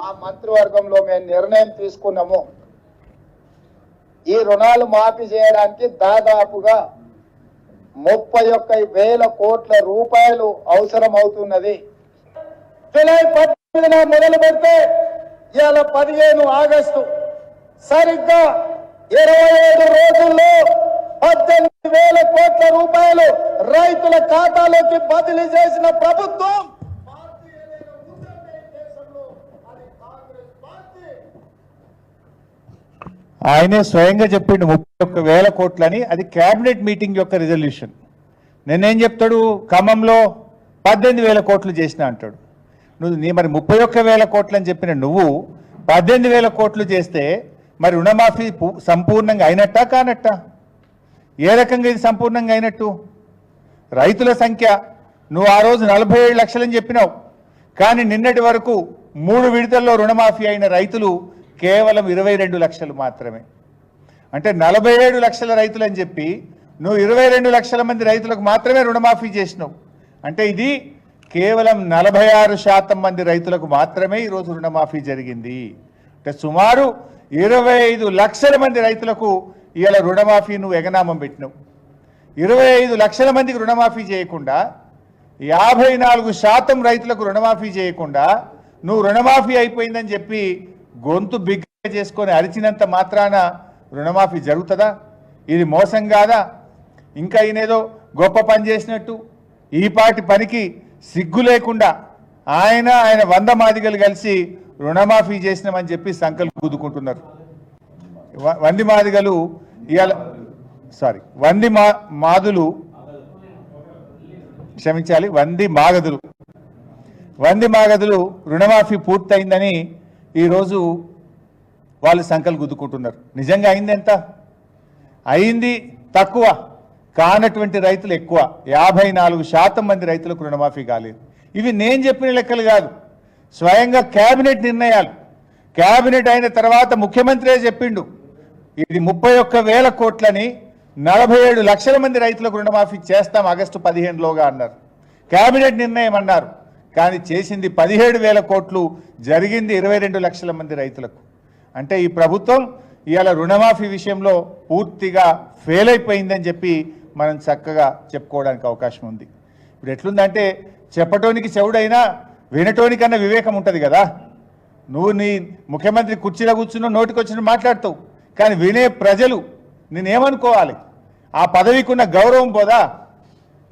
మా మంత్రివర్గంలో మేము నిర్ణయం తీసుకున్నాము. ఈ రుణాలు మాఫీ చేయడానికి దాదాపుగా ముప్పై ఒక్క వేల కోట్ల రూపాయలు అవసరం అవుతున్నది జూలై పద్దెనిమిదిన మొదలు పెడితే ఇవాళ పదిహేను ఆగస్టు. సరిగ్గా ఇరవై ఐదు రోజుల్లో పద్దెనిమిది వేల కోట్ల రూపాయలు రైతుల ఖాతాలోకి బదిలీ చేసిన ప్రభుత్వం ఆయనే స్వయంగా చెప్పిండు ముప్పై ఒక్క వేల కోట్లని. అది క్యాబినెట్ మీటింగ్ యొక్క రిజల్యూషన్. నేనేం చెప్తాడు? ఖమ్మంలో పద్దెనిమిది వేల కోట్లు చేసిన అంటాడు. నువ్వు నీ మరి ముప్పై ఒక్క వేల కోట్లు అని చెప్పిన నువ్వు పద్దెనిమిది వేల కోట్లు చేస్తే మరి రుణమాఫీ సంపూర్ణంగా అయినట్టా కానట్టా? ఏ రకంగా ఇది సంపూర్ణంగా అయినట్టు? రైతుల సంఖ్య నువ్వు ఆ రోజు నలభై ఏడు లక్షలని చెప్పినావు. కానీ నిన్నటి వరకు మూడు విడతల్లో రుణమాఫీ అయిన రైతులు కేవలం ఇరవై రెండు లక్షలు మాత్రమే. అంటే నలభై ఏడు లక్షల రైతులు అని చెప్పి నువ్వు ఇరవై రెండు లక్షల మంది రైతులకు మాత్రమే రుణమాఫీ చేసినావు. అంటే ఇది కేవలం నలభై ఆరు శాతం మంది రైతులకు మాత్రమే ఈరోజు రుణమాఫీ జరిగింది. అంటే సుమారు ఇరవై ఐదు లక్షల మంది రైతులకు ఇవాళ రుణమాఫీ నువ్వు ఎగనామం పెట్టినావు. ఇరవై ఐదు లక్షల మందికి రుణమాఫీ చేయకుండా యాభై నాలుగు శాతం రైతులకు రుణమాఫీ చేయకుండా నువ్వు రుణమాఫీ అయిపోయిందని చెప్పి గొంతు బిగ్గ చేసుకొని అరిచినంత మాత్రాన రుణమాఫీ జరుగుతుందా? ఇది మోసం కాదా? ఇంకా ఈయనేదో గొప్ప పని చేసినట్టు ఈ పాటి పనికి సిగ్గు లేకుండా ఆయన ఆయన వంద మాదిగలు కలిసి రుణమాఫీ చేసినామని చెప్పి సంకల్పం గుద్దుకుంటున్నారు. వంది మాదిగలు ఇవాళ సారీ వంది మా మాదులు క్షమించాలి వంది మాగదులు. వంది మాగదులు రుణమాఫీ పూర్తయిందని ఈరోజు వాళ్ళు సంకలు గుద్దుకుంటున్నారు. నిజంగా అయింది ఎంత? అయింది తక్కువ. కానటువంటి రైతులు ఎక్కువ. యాభై నాలుగు శాతం మంది రైతులకు రుణమాఫీ కాలేదు. ఇవి నేను చెప్పిన లెక్కలు కాదు. స్వయంగా కేబినెట్ నిర్ణయాలు. కేబినెట్ అయిన తర్వాత ముఖ్యమంత్రే చెప్పిండు. ఇది ముప్పై ఒక్క వేల కోట్లని నలభై ఏడు లక్షల మంది రైతులకు రుణమాఫీ చేస్తాం ఆగస్టు పదిహేనులోగా అన్నారు. కేబినెట్ నిర్ణయం అన్నారు. కానీ చేసింది పదిహేడు వేల కోట్లు జరిగింది ఇరవై రెండు లక్షల మంది రైతులకు. అంటే ఈ ప్రభుత్వం ఇవాళ రుణమాఫీ విషయంలో పూర్తిగా ఫెయిల్ అయిపోయిందని చెప్పి మనం చక్కగా చెప్పుకోవడానికి అవకాశం ఉంది. ఇప్పుడు ఎట్లుందంటే చెప్పటోనికి చెవుడైనా వినటోనికన్నా వివేకం ఉంటుంది కదా. నువ్వు నీ ముఖ్యమంత్రి కుర్చీలో కూర్చున్న నోటికి వచ్చిన మాట్లాడతావు. కానీ వినే ప్రజలు నేనేమనుకోవాలి? ఆ పదవికి ఉన్న గౌరవం పోదా?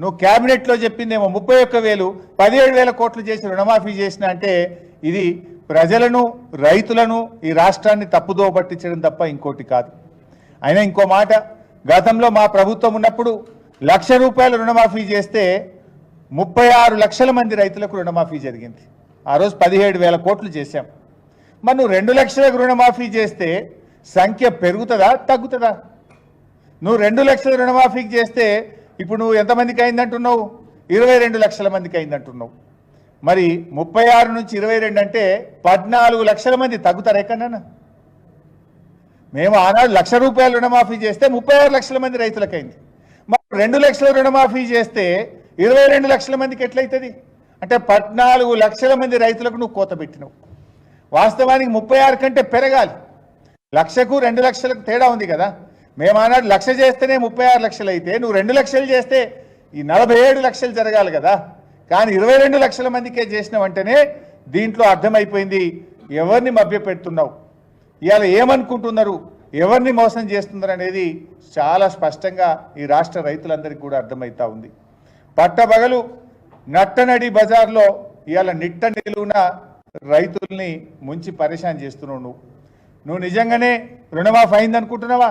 నువ్వు క్యాబినెట్లో చెప్పిందేమో ముప్పై ఒక్క వేలు పదిహేడు వేల కోట్లు చేసి రుణమాఫీ చేసిన అంటే ఇది ప్రజలను రైతులను ఈ రాష్ట్రాన్ని తప్పుదో పట్టించడం తప్ప ఇంకోటి కాదు. అయినా ఇంకో మాట గతంలో మా ప్రభుత్వం ఉన్నప్పుడు లక్ష రూపాయల రుణమాఫీ చేస్తే ముప్పై ఆరు లక్షల మంది రైతులకు రుణమాఫీ జరిగింది. ఆ రోజు పదిహేడు వేల కోట్లు చేశాం. మరి నువ్వు రెండు లక్షలకు రుణమాఫీ చేస్తే సంఖ్య పెరుగుతుందా తగ్గుతుందా? నువ్వు రెండు లక్షల రుణమాఫీ చేస్తే ఇప్పుడు నువ్వు ఎంతమందికి అయిందంటున్నావు? ఇరవై రెండు లక్షల మందికి అయిందంటున్నావు. మరి ముప్పై ఆరు నుంచి ఇరవై రెండు అంటే పద్నాలుగు లక్షల మంది తగ్గుతారు ఎక్కడన్నా? మేము ఆనాడు లక్ష రూపాయలు రుణమాఫీ చేస్తే ముప్పై ఆరు లక్షల మంది రైతులకైంది మరి రెండు లక్షల రుణమాఫీ చేస్తే ఇరవై రెండు లక్షల మందికి ఎట్లయితుంది? అంటే పద్నాలుగు లక్షల మంది రైతులకు నువ్వు కోత పెట్టినవు. వాస్తవానికి ముప్పై ఆరు కంటే పెరగాలి. లక్షకు రెండు లక్షలకు తేడా ఉంది కదా. మేము ఆనాడు లక్ష చేస్తేనే ముప్పై ఆరు లక్షలు అయితే నువ్వు రెండు లక్షలు చేస్తే ఈ నలభై ఏడు లక్షలు జరగాలి కదా. కానీ ఇరవై రెండు లక్షల మందికే చేసినావంటేనే దీంట్లో అర్థమైపోయింది ఎవరిని మభ్యపెడుతున్నావు. ఇవాళ ఏమనుకుంటున్నారు? ఎవరిని మోసం చేస్తున్నారు అనేది చాలా స్పష్టంగా ఈ రాష్ట్ర రైతులందరికీ కూడా అర్థమవుతా ఉంది. పట్టబగలు నట్టనడి బజార్లో ఇవాళ నిట్ట నిలువున రైతుల్ని ముంచి పరేషాన్ చేస్తున్నావు నువ్వు. నువ్వు నిజంగానే రుణమాఫ్ అయిందనుకుంటున్నావా?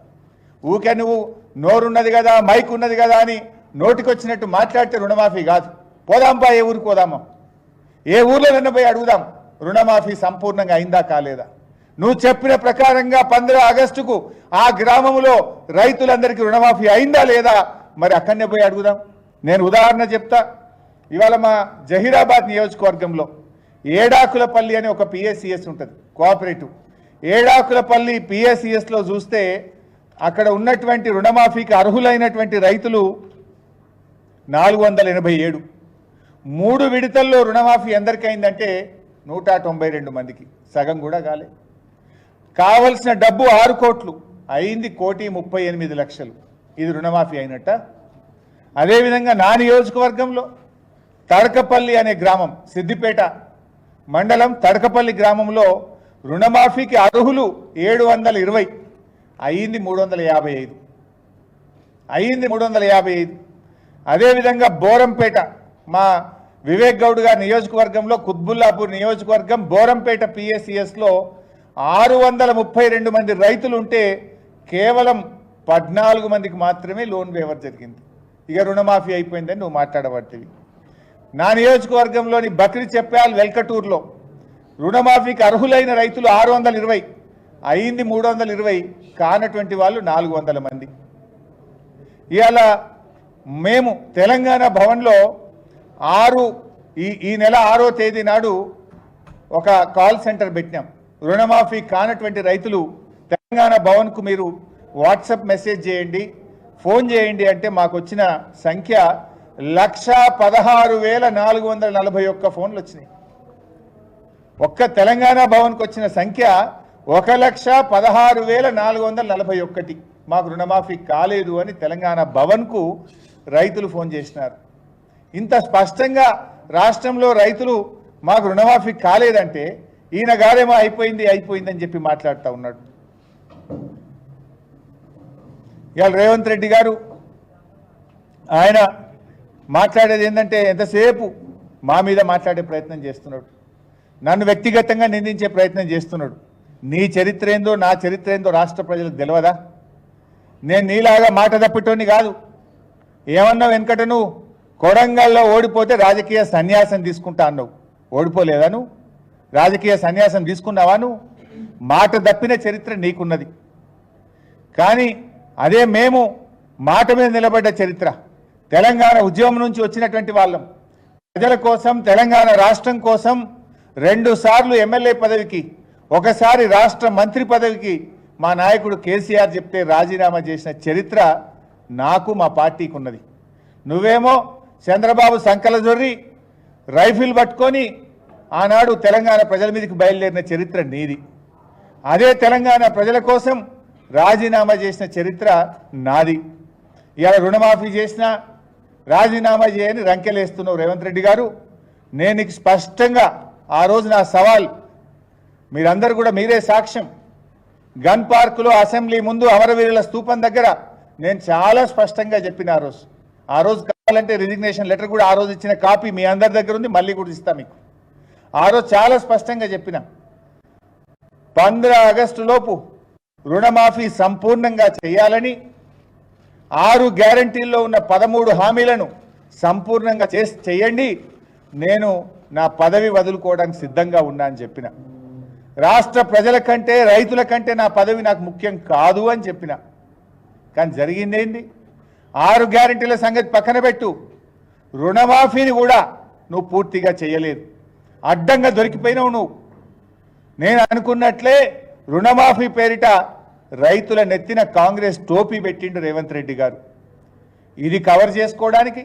ఊకే నువ్వు నోరున్నది కదా మైక్ ఉన్నది కదా అని నోటికొచ్చినట్టు మాట్లాడితే రుణమాఫీ కాదు. పోదాంపా ఏ ఊరికి పోదామా? ఏ ఊర్లో నిన్న పోయి అడుగుదాం? రుణమాఫీ సంపూర్ణంగా అయిందా కాలేదా? నువ్వు చెప్పిన ప్రకారంగా పంద్ర ఆగస్టుకు ఆ గ్రామంలో రైతులందరికీ రుణమాఫీ అయిందా లేదా? మరి అక్కడనే పోయి అడుగుదాం. నేను ఉదాహరణ చెప్తా. ఇవాళ మా జహీరాబాద్ నియోజకవర్గంలో ఏడాకులపల్లి అని ఒక పిఎస్సిఎస్ ఉంటుంది కోఆపరేటివ్. ఏడాకులపల్లి పిఎస్సిఎస్లో చూస్తే అక్కడ ఉన్నటువంటి రుణమాఫీకి అర్హులైనటువంటి రైతులు నాలుగు వందల ఎనభై ఏడు. మూడు విడతల్లో రుణమాఫీ ఎందరికైందంటే నూట తొంభై రెండు మందికి. సగం కూడా కాలే. కావలసిన డబ్బు ఆరు కోట్లు. అయింది కోటి ముప్పై ఎనిమిది లక్షలు. ఇది రుణమాఫీ అయినట్ట. అదేవిధంగా నా నియోజకవర్గంలో తడకపల్లి అనే గ్రామం సిద్దిపేట మండలం తడకపల్లి గ్రామంలో రుణమాఫీకి అర్హులు ఏడు వందల ఇరవై. అయ్యింది మూడు వందల యాభై ఐదు. అయ్యింది మూడు వందల యాభై ఐదు. అదేవిధంగా బోరంపేట మా వివేక్ గౌడ్ గారి నియోజకవర్గంలో కుత్బుల్లాపూర్ నియోజకవర్గం బోరంపేట పిఎస్సిఎస్లో ఆరు వందల ముప్పై రెండు మంది రైతులు ఉంటే కేవలం పద్నాలుగు మందికి మాత్రమే లోన్ వేవర్ జరిగింది. ఇక రుణమాఫీ అయిపోయిందని నువ్వు మాట్లాడబడుతుంది నా నియోజకవర్గంలోని బక్రి చెప్పాల్ వెల్కటూరులో రుణమాఫీకి అర్హులైన రైతులు ఆరు వందల ఇరవై అయింది మూడు వందల ఇరవై. కానటువంటి వాళ్ళు నాలుగు వందల మంది. ఇవాళ మేము తెలంగాణ భవన్లో ఆరు ఈ ఈ నెల ఆరో తేదీ నాడు ఒక కాల్ సెంటర్ పెట్టినాం. రుణమాఫీ కానటువంటి రైతులు తెలంగాణ భవన్కు మీరు వాట్సాప్ మెసేజ్ చేయండి ఫోన్ చేయండి అంటే మాకు వచ్చిన సంఖ్య లక్ష పదహారు వేల నాలుగు వందల నలభై ఒక్క ఫోన్లు వచ్చినాయి. ఒక్క తెలంగాణ భవన్కి వచ్చిన సంఖ్య ఒక లక్ష పదహారు వేల నాలుగు వందల నలభై ఒక్కటి. మాకు రుణమాఫీ కాలేదు అని తెలంగాణ భవన్కు రైతులు ఫోన్ చేసినారు. ఇంత స్పష్టంగా రాష్ట్రంలో రైతులు మాకు రుణమాఫీ కాలేదంటే ఈయన గారేమో అయిపోయింది అయిపోయిందని చెప్పి మాట్లాడుతూ ఉన్నాడు. ఇవాళ రేవంత్ రెడ్డి గారు ఆయన మాట్లాడేది ఏంటంటే ఎంతసేపు మా మీద మాట్లాడే ప్రయత్నం చేస్తున్నాడు. నన్ను వ్యక్తిగతంగా నిందించే ప్రయత్నం చేస్తున్నాడు. నీ చరిత్ర ఏందో నా చరిత్ర ఏందో రాష్ట్ర ప్రజలకు తెలియదా నేను నీలాగా మాట తప్పిటోని కాదు. ఏమన్నా వెనుకట నువ్వు? కొడంగల్లో ఓడిపోతే రాజకీయ సన్యాసం తీసుకుంటా అన్నావు. ఓడిపోలేదా నువ్వు? రాజకీయ సన్యాసం తీసుకున్నావా నువ్వు? మాట తప్పిన చరిత్ర నీకున్నది. కానీ అదే మేము మాట మీద నిలబడ్డ చరిత్ర. తెలంగాణ ఉద్యమం నుంచి వచ్చినటువంటి వాళ్ళం. ప్రజల కోసం తెలంగాణ రాష్ట్రం కోసం రెండు సార్లు ఎమ్మెల్యే పదవికి ఒకసారి రాష్ట్ర మంత్రి పదవికి మా నాయకుడు కేసీఆర్ చెప్తే రాజీనామా చేసిన చరిత్ర నాకు మా పార్టీకి ఉన్నది నువ్వేమో చంద్రబాబు సంకల జొర్రి రైఫిల్ పట్టుకొని ఆనాడు తెలంగాణ ప్రజల మీదకి బయలుదేరిన చరిత్ర నీది. అదే తెలంగాణ ప్రజల కోసం రాజీనామా చేసిన చరిత్ర నాది. ఇవాళ రుణమాఫీ చేసిన రాజీనామా చేయని రంకెలేస్తున్నావు రేవంత్ రెడ్డి గారు. నేను స్పష్టంగా ఆ రోజు నా సవాల్ మీరందరూ కూడా మీరే సాక్ష్యం. గన్ పార్కులో అసెంబ్లీ ముందు అమరవీరుల స్థూపం దగ్గర నేను చాలా స్పష్టంగా చెప్పిన ఆ రోజు. ఆ రోజు కావాలంటే రిజిగ్నేషన్ లెటర్ కూడా ఆ రోజు ఇచ్చిన కాపీ మీ అందరి దగ్గర ఉంది మళ్ళీ కూడా ఇస్తా మీకు. ఆ రోజు చాలా స్పష్టంగా చెప్పిన. పంద్ర ఆగస్టు లోపు రుణమాఫీ సంపూర్ణంగా చేయాలని ఆరు గ్యారంటీల్లో ఉన్న పదమూడు హామీలను సంపూర్ణంగా చేసి చేయండి. నేను నా పదవి వదులుకోవడానికి సిద్ధంగా ఉన్నా అని చెప్పిన. రాష్ట్ర ప్రజల కంటే రైతుల కంటే నా పదవి నాకు ముఖ్యం కాదు అని చెప్పిన. కానీ జరిగిందేంది ఆరు గ్యారంటీల సంగతి పక్కన పెట్టు. రుణమాఫీని కూడా నువ్వు పూర్తిగా చేయలేదు. అడ్డంగా దొరికిపోయినావు నువ్వు. నేను అనుకున్నట్లే రుణమాఫీ పేరిట రైతుల నెత్తిన కాంగ్రెస్ టోపీ పెట్టిండు రేవంత్ రెడ్డి గారు. ఇది కవర్ చేసుకోవడానికి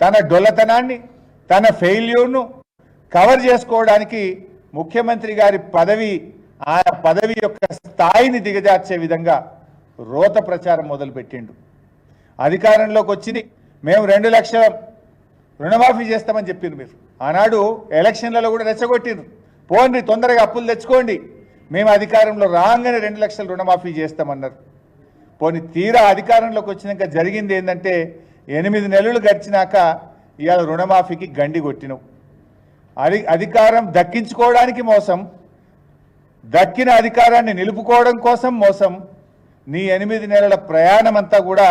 తన డొల్లతనాన్ని తన ఫెయిల్యూర్ను కవర్ చేసుకోవడానికి ముఖ్యమంత్రి గారి పదవి ఆ పదవి యొక్క స్థాయిని దిగజార్చే విధంగా రోత ప్రచారం మొదలుపెట్టిండు. అధికారంలోకి వచ్చింది. మేము రెండు లక్షల రుణమాఫీ చేస్తామని చెప్పింది మీరు. ఆనాడు ఎలక్షన్లలో కూడా రెచ్చగొట్టిండ్రు పోండి తొందరగా అప్పులు తెచ్చుకోండి. మేము అధికారంలో రాగానే రెండు లక్షల రుణమాఫీ చేస్తామన్నారు. పోనీ తీరా అధికారంలోకి వచ్చినాక జరిగింది ఏంటంటే ఎనిమిది నెలలు గడిచినాక ఇవాళ రుణమాఫీకి గండి కొట్టినావు అది అధికారం దక్కించుకోవడానికి మోసం దక్కిన అధికారాన్ని నిలుపుకోవడం కోసం మోసం నీ ఎనిమిది నెలల ప్రయాణం అంతా కూడా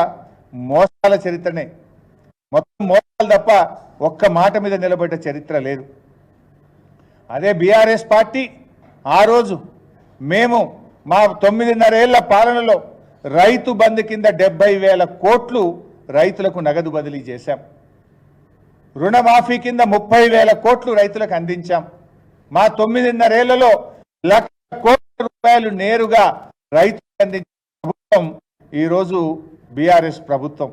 మోసాల చరిత్రనే. మొత్తం మోసాలు తప్ప ఒక్క మాట మీద నిలబడ్డ చరిత్ర లేదు. అదే బీఆర్ఎస్ పార్టీ ఆ రోజు మేము మా తొమ్మిదిన్నరేళ్ళ పాలనలో రైతు బంధు కింద డెబ్బై వేల కోట్లు రైతులకు నగదు బదిలీ చేశాం. రుణమాఫీ కింద ముప్పై వేల కోట్లు రైతులకు అందించాం. మా తొమ్మిదిన్నరేళ్ళలో లక్ష కోట్ల రూపాయలు నేరుగా రైతులకు అందించిన ప్రభుత్వం ఈరోజు బీఆర్ఎస్ ప్రభుత్వం.